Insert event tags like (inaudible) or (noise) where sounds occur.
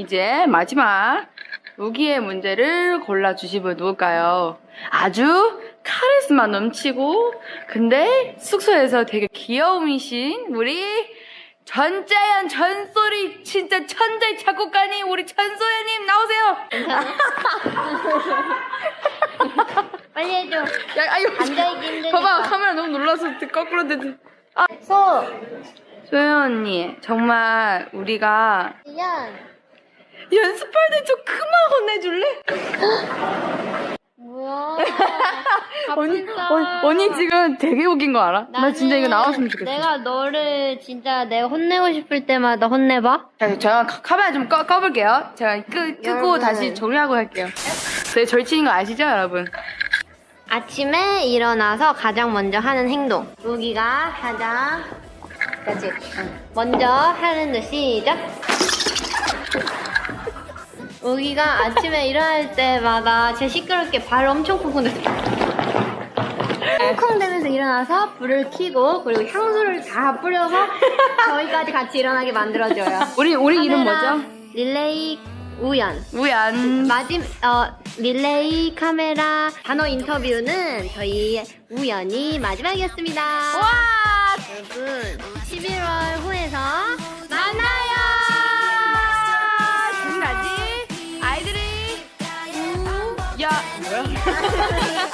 이제 마지막 우기의 문제를 골라주시면 누굴까요? 아주 카리스마 넘치고 근데 숙소에서 되게 귀여움이신 우리 전자연 전소리 진짜 천재 작곡가님 우리 전소연님 나오세요. (laughs) 빨리 해줘. 야, 아유, 앉아있기 힘드니까. 봐봐 카메라 너무 놀라서 거꾸로 되지. 소. 소연 언니 정말 우리가 연. 연습할 때 좀 그만 혼내줄래? 뭐야. (laughs) 언니, 바쁜다. 언, 언니 지금 되게 웃긴 거 알아? 나 진짜 이거 나는 나왔으면 좋겠어. 내가 너를 진짜 내가 혼내고 싶을 때마다 혼내봐. 자, 제가 카- 카메라 좀 꺼, 꺼볼게요. 제가 끄, 끄고 여러분. 다시 정리하고 할게요. 제 절친인 거 아시죠, 여러분? 아침에 일어나서 가장 먼저 하는 행동. 우기가 가장 그렇지. 먼저 하는 거 시작. 우기가 아침에 일어날 때마다 제 시끄럽게 발 엄청 쿵쿵대서 쿵쿵대면서 일어나서 불을 켜고 그리고 향수를 다 뿌려서 저희까지 같이 일어나게 만들어줘요. 우리, 우리 이름 카메라 뭐죠? 릴레이 우연. 우연. 마지 어 릴레이 카메라 단어 인터뷰는 저희 우연이 마지막이었습니다. 와! 여러분 11월 지